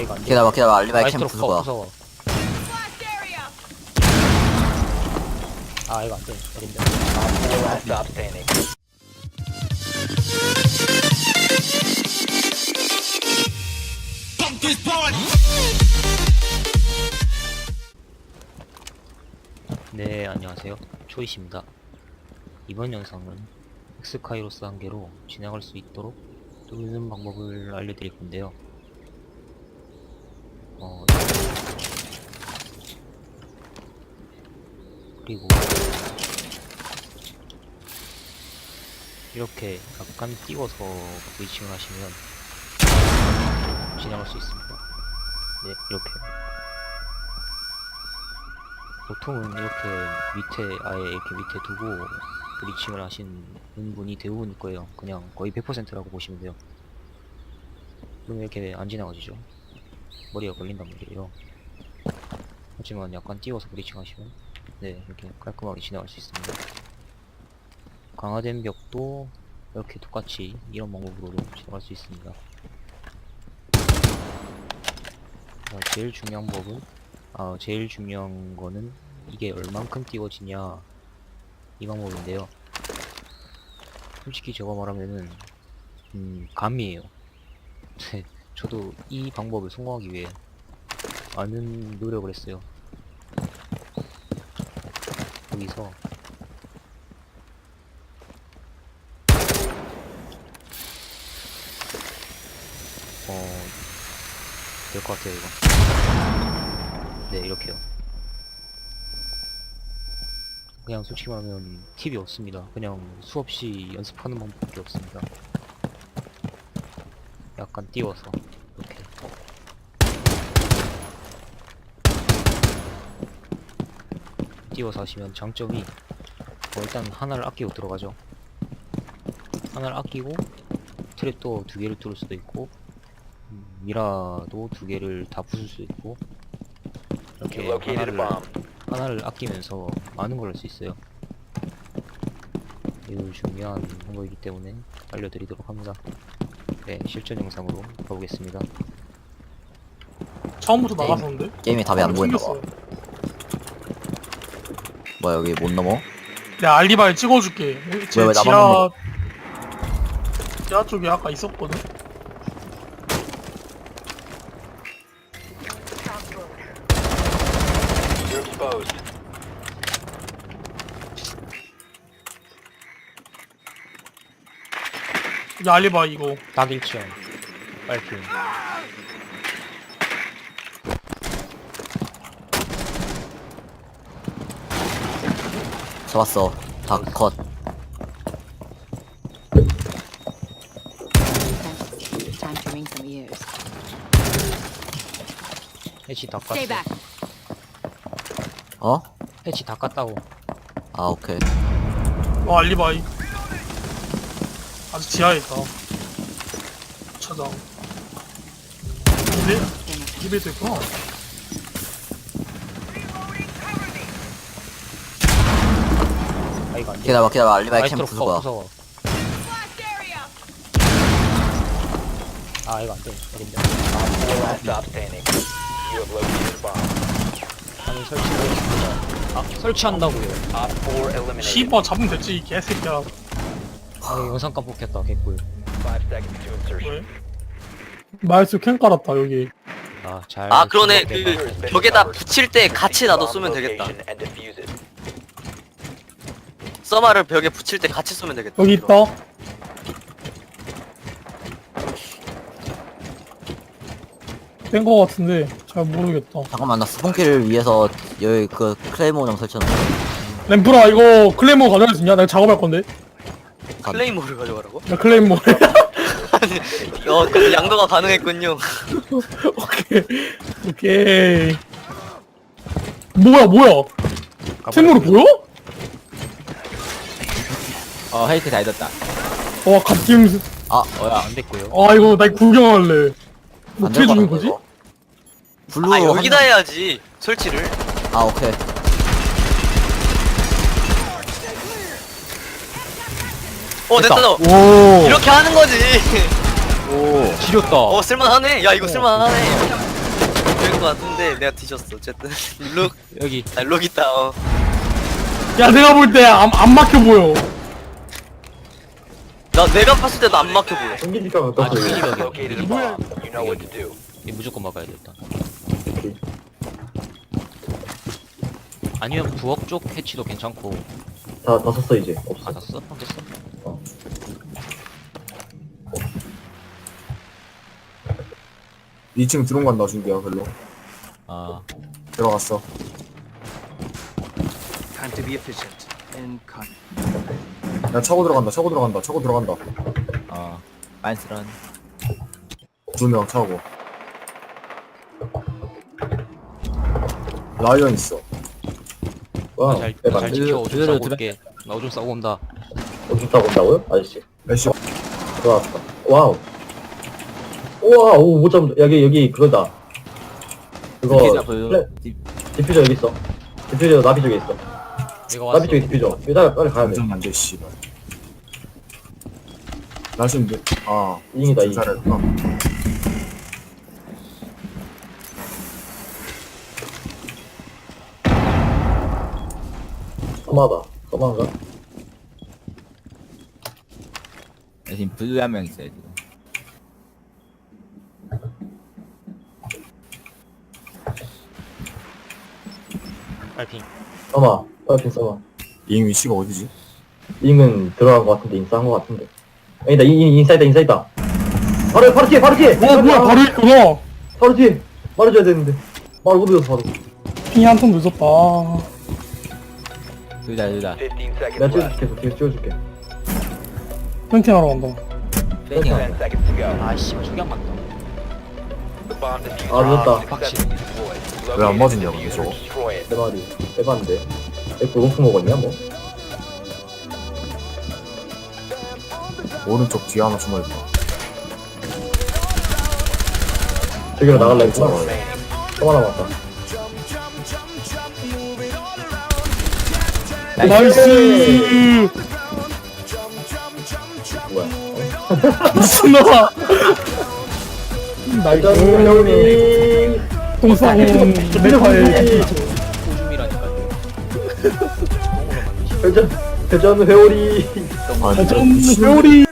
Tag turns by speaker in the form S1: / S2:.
S1: 아 이거 안 돼.
S2: 기다려봐 기다려봐. 알리바이 캠
S1: 마이스트로
S2: 부술
S1: 거
S2: 거야
S1: 무서워. 아 이거 안돼.
S3: Last stop standing.
S1: 네. 안녕하세요. 초이시입니다. 이번 영상은 엑스카이로스 한계로 진행할 수 있도록 뚫는 방법을 알려드릴 건데요 어 그리고 이렇게 약간 띄워서 브리칭을 하시면 진행할 수 있습니다 네 이렇게 보통은 이렇게 밑에 아예 이렇게 밑에 두고 브리칭을 하시는 분이 대부분일 거예요. 그냥 거의 100%라고 보시면 돼요. 그러면 이렇게 안 지나가지죠. 머리가 걸린단 말이에요. 하지만 약간 띄워서 하시면 네 이렇게 깔끔하게 지나갈 수 있습니다. 강화된 벽도 이렇게 똑같이 이런 방법으로도 지나갈 수 있습니다. 자, 제일 중요한 법은 아, 제일 중요한 거는 이게 얼만큼 띄워지냐 이 방법인데요. 솔직히 저거 말하면은 음, 감이에요. 네, 저도 이 방법을 성공하기 위해 많은 노력을 했어요. 여기서 어, 될 것 같아요, 이거. 네, 이렇게요. 그냥 솔직히 말하면 팁이 없습니다. 그냥 수없이 연습하는 방법밖에 없습니다. 약간 띄워서 이렇게. 띄워서 하시면 장점이 어, 일단 하나를 아끼고 들어가죠. 하나를 아끼고 트랩도 두 개를 뚫을 수도 있고 음, 미라도 두 개를 다 부술 수 있고 이렇게 하나를. 하나를 아끼면서 많은 걸 할 수 있어요. 매우 중요한 방법이기 때문에 알려드리도록 합니다. 네, 실전 영상으로 가보겠습니다.
S4: 처음부터
S2: 게임.
S4: 나갔었는데?
S2: 게임이 답이 안봐
S4: 튕겼어요.
S2: 뭐야 여기 못 넘어?
S4: 내가 알리바이 찍어줄게. 제
S2: 왜, 왜 나만
S4: 지하? 지하 쪽에 아까 있었거든. 야 알리바이 이거.
S1: 딱 1층 빨핑
S2: 잡았어 다컷
S5: Time to ring some ears.
S1: 해치 다
S5: Stay
S1: 깠어
S5: back.
S2: 어?
S1: 해치 다 깠다고
S2: 아 오케이
S4: 어 알리바이. 아직 지하에 있다. 찾아. 입에 입에도 있구나.
S1: 아 이거 안 돼
S2: 기다려봐 기다려봐 알리바이
S1: 캠거
S2: 거야
S1: 무서워 아 이거 안돼
S3: stop standing. You have located a bomb.
S1: 아니 설치를 했습니다 아 설치한다고요
S3: Op 4 eliminated.
S4: 시버 잡으면 됐지 이 개새끼야.
S1: 아 영상 깜빡했다 개꿀
S3: 5 seconds to insertion.
S4: 왜? 마이스 캠 깔았다 여기.
S1: 아 잘
S6: 아 그러네
S3: Diffuser has
S6: 그 벽에다. 붙일 때 같이
S3: Bomb
S6: 쏘면 되겠다
S3: location and defuse it.
S6: 써마를 벽에 붙일 때 같이 쏘면 되겠다
S4: 여기 있다. 뺀 거 같은데 잘 모르겠다.
S2: 잠깐만 나 스폰키를 위해서 여기 그 클레이모 좀 설치해놓을게
S4: 램프라 이거 클레이모 가져갈 수 있냐? 내가 작업할 건데.
S6: 클레이모를 가져가라고?
S4: 나 클레이모.
S6: 아니 어그 양도가 가능했군요
S4: 오케이. 오케이. 뭐야 뭐야? 생으로 보여?
S7: 어 헤이트 다 잊었다
S4: 와 갓김.
S2: 아
S7: 뭐야
S4: 어,
S1: 안 됐고요
S4: 아 이거 나 구경할래.
S2: 안
S4: 어떻게
S2: 될
S4: 주는
S2: 것
S4: 거지?
S2: 블루
S6: 아 여기다 해야지 설치를
S2: 아 오케이
S6: 어 됐다 너
S4: 오.
S6: 이렇게 하는 거지.
S7: 오. 지렸다.
S6: 어 쓸만하네. 야 이거 쓸만하네. 될것 같은데 내가 뒤졌어. 어쨌든. 룩.
S7: 여기.
S6: 아, 룩 있다 어.
S4: 야 내가 볼 때 안 안 막혀 보여.
S6: 나 내가 봤을 때도 안 막혀 보여.
S8: 전기니까
S1: 아
S8: 떴어.
S1: 미니벽이야
S3: Located a bomb. You know what to do.
S1: 이 무조건 막아야 돼 일단. 아니면 부엌 쪽 해치도 괜찮고.
S8: 다, 다 썼어, 이제. 없어.
S1: 받았어? 어, 됐어?
S8: 어.
S9: 이층 들어온 간다 준비야 별로
S7: 어
S9: 들어갔어
S10: Time to be efficient and cut.
S9: 야 차고 들어간다 차고 들어간다 차고 들어간다
S7: 어. 만스런
S9: 두 명 차고 라이언 있어
S8: 와,
S1: 잘,
S8: 대박.
S1: 잘 지켜 오줌
S7: 그대로
S1: 싸고
S7: 들어-
S1: 올게 나 오줌 싸고 온다
S8: 어디 있다 본다고요? 아저씨.
S9: 애쉬
S8: 들어왔다. 와우. 우와, 오, 못 잡는다. 여기, 여기, 그거다. 그거,
S7: 디퓨저
S8: 플레- 디퓨저 여기 있어. 디퓨저 나비 쪽에 있어.
S1: 왔어
S8: 나비 쪽에 디퓨저. 여기다가 빨리 가야 돼.
S9: 완전 안돼 씨발 나 지금 몇- 아
S8: 이ing이다, 이.
S9: 잘했구나
S8: 서마다. 서마인가?
S7: 지금 블루 한 명 있어요 지금
S1: 빨핑
S8: 서마. 빨핀 서마.
S9: 잉 위치가 어디지?
S8: 잉은 들어간 것 같은데, 인싸한 것 같은데. 아니다, 잉, 잉, 인싸 있다, 인싸 있다. 바로, 바로 뒤에, 바로 뒤에!
S4: 어 뭐야 바로 있구나
S8: 바로 뒤에! 말해줘야 되는데. 말 못 해서 바로.
S4: 핑이 한통 늦었다
S7: 둘다 둘다
S3: 15 seconds
S8: 내가
S3: left.
S8: 찍어줄게, 뒤에 찍어줄게.
S4: 펜팅하러 간다
S7: 페이팅
S3: 10 seconds to go.
S1: 아 씨발 저기 안 맞다
S3: The bomb diffuser
S8: 아, 늦었다.
S3: deployed.
S9: 왜안
S3: Locate
S9: 맞았냐,
S3: the
S9: 근데
S3: diffuser
S9: 저거?
S3: and destroy it.
S8: 내 말이. 해봤는데. 에, 고동품 먹었냐, 뭐?
S9: 오른쪽 뒤에 하나 숨어있다
S8: 저기로 나갈라 했구나. 서마 남았다.
S4: 나이스
S8: 뭐야.
S4: 미친놈아 나이스
S8: 형님!
S1: 오줌이라니까
S8: 회전, 회전 회오리.
S4: 아전 회오리